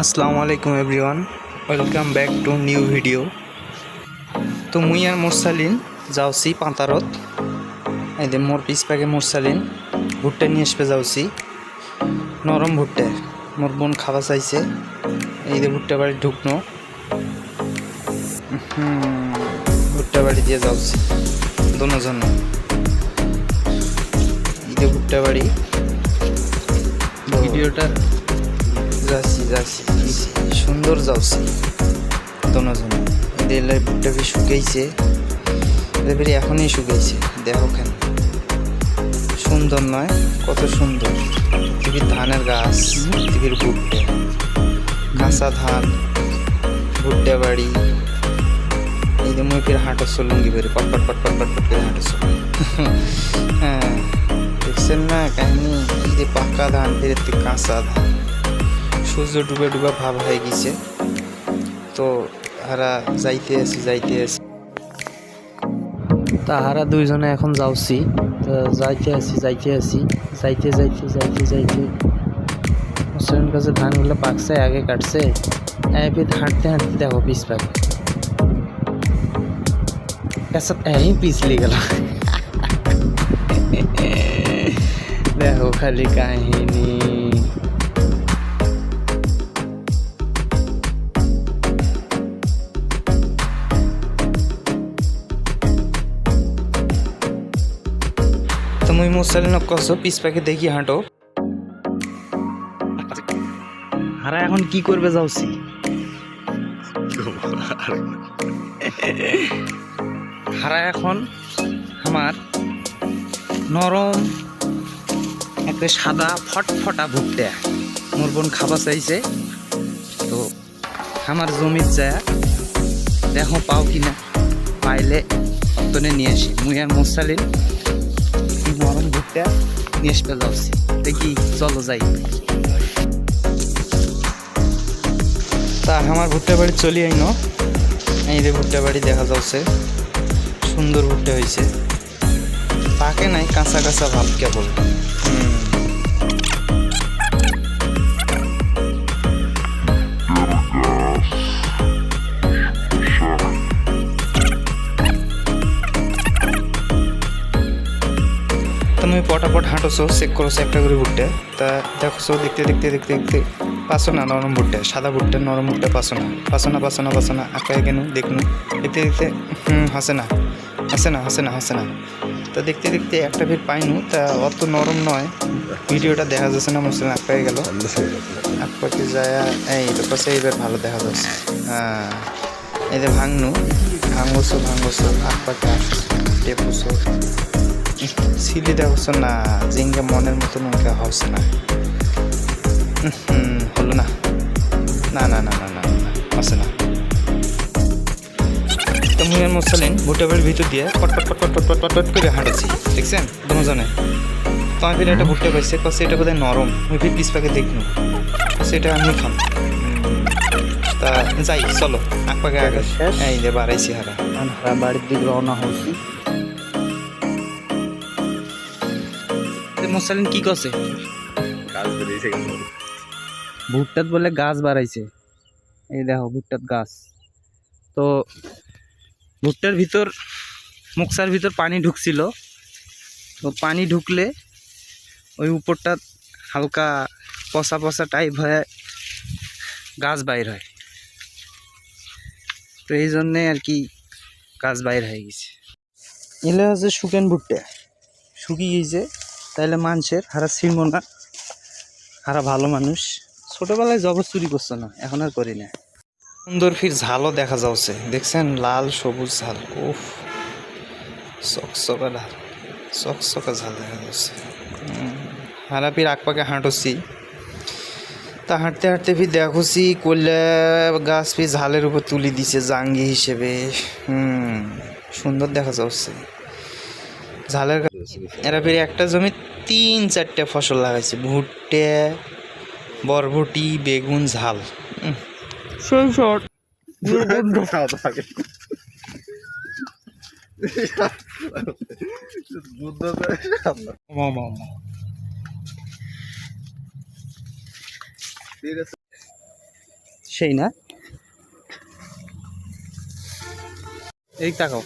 আসসালামু আলাইকুম everyone welcome back to new video তো মুই আর মোরসালিন যাওছি পাঁতারত দে মোর পিস পাকে মোরসালিন, ভুট্টা নিয়ে আসবে যাওছি। নরম ভুট্টা, মোর বোন খাওয়া চাইছে। যে ভুট্টা বাড়ি ঢুকনো। ভুট্টা বাড়ি দিয়ে যাওছি এই যে ভুট্টা বাড়ি। ভিডিওটা যাচ্ছি যাচ্ছি সুন্দর যাচ্ছি দোনোজনে এদের ভুট্টা বি শুকাইছে। এদের এখনই শুকাইছে। দেখো কেন। সুন্দর নয়, কত সুন্দর। টিভির ধানের গাছ টিভির ভুট্টা। কাঁচা ধান, ভুট্টা বাড়ি। এই যে মুই ফির হাঁটো চলুঙ্গি বেরে পট পট পট পট পট পট করে হাঁটো হ্যাঁ দেখছেন না কাহিনী? এই যে পাকা ধান, ফিরে কাঁচা ধান। সূর্য ডুবে ডুবে ভাব হয়ে গেছে। তো হারা যাইতে আছি যাইতে আছি। তা হারা দুইজনে এখন যাওছি। যাইতে আছি যাইতে আছি। যাইতে যাইতে যাইতে যাইতে। মুসলিম কাছে ধানগুলো পাকছে, আগে কাটছে। এবার হাঁটতে হাঁটতে দেখো পিস পাকে এসব এই পিছলি গেল। দেখো খালি কাহিনী। তো মুই মুসালিন কস পিস পাকে দেখি হাঁটো। হারা এখন কি করবে যাওছি হারা এখন আমার নরম একটা সাদা, ফটফটা ভুট্টা মোর বোন খাবার চাইছে। তো আমার জমির যায় দেখো পাও কিনা। পাইলে অতনে নিয়ে আসি। মুই আর মোসালিন নিয়ে আসতে যাচ্ছি দেখি চলো তা আমার ভুট্টা বাড়ি চলি আইন এই যে ভুট্টা বাড়ি দেখা যাচ্ছে সুন্দর ভুট্টা হয়েছে পাকে নাই কাঁচা কাঁচা ভাব কেবল তুমি পটাপট হাঁটোছো চেক করছ একটা করে ভুট্টা তা দেখছ দেখতে দেখতে দেখতে দেখতে পাচ্ছ না নরম ভুট্টা সাদা ভুট্টা নরম ভুট্টা পাচ্ছ না? পাচ্ছ না পাচ্ছ না পাচ্ছ না? আঁকায় কেন? দেখুন। দেখতে দেখতে, হুম, হাসে না। হাসে না হাসে না হাসে না। তা দেখতে দেখতে একটা ভিড় পাইনু, তা অত নরম নয়। ভিডিওটা দেখা যাচ্ছে না মুসলিম আঁকায় গেল। আঁকপাকে যায়, এই তো পাশে এবার ভালো দেখা যাচ্ছে। হ্যাঁ যে ভাঙনু ভাঙবছো ভাঙবছো আঁকপাকে আসছো সিলিটা হচ্ছে না জিঙ্গা মনের মতো ওকে হচ্ছে না। হলো না। না না না না না হচ্ছে না। তো মুমিন মুসালিন ভুট্টাবের ভিতর দিয়ে পটপট পটপট পটপট পটপট করে হাঁটেছি দেখছেন? তুমি দুজনে তোমার ভিতরে একটা ভুট্টা পাইছে কছে এটা বোধহয় নরম ওই ফির পিস পাকে দেখুন কছে এটা আমি খাম। তা যাই চলো আগ আগে এই যে বাড়াইছি হারা। হারা বাড়ির দিকে রওনা হয়েছি। মুসালিন কি করছে? কেন ভুট্টাত বলে গাছ বাড়াইছে। এই দেখো ভুট্টাত গাছ। তো ভুট্টার ভিতর মুকসার ভিতর পানি ঢুকছিল। তো পানি ঢুকলে ওই উপরটা হালকা পচা পচা টাইপ হয়ে গাছ বাইর হয়। তো এই জন্যে আর কি গাছ বাইর হয়ে গেছে। এলে হচ্ছে শুকেন ভুট্টা। শুকিয়ে গেছে। তাইলে মানুষের হারা ছিড়ব না। হারা ভালো মানুষ। ছোটবেলায় জব চুরি করছে না, এখন আর করি না। সুন্দর ফির ঝালও দেখা যাচ্ছে, দেখছেন? লাল, সবুজ ঝাল, উফ, চকচকা ঝাল চকচকা ঝাল দেখা যাচ্ছে। হারা ফির আকপাকে হাঁটছি। তা হাঁটতে হাঁটতে ফির দেখছি করলে গাছ ফির ঝালের উপর তুলি দিছে, জাঙ্গি হিসেবে। হুম, সুন্দর দেখা যাচ্ছে। ঝালের এরা ফির একটা জমি তিন চারটে ফসল লাগাইছে। ভুট্টে বরবটি বেগুন ঝাল। সেই শট সেই না? এই তাকাও।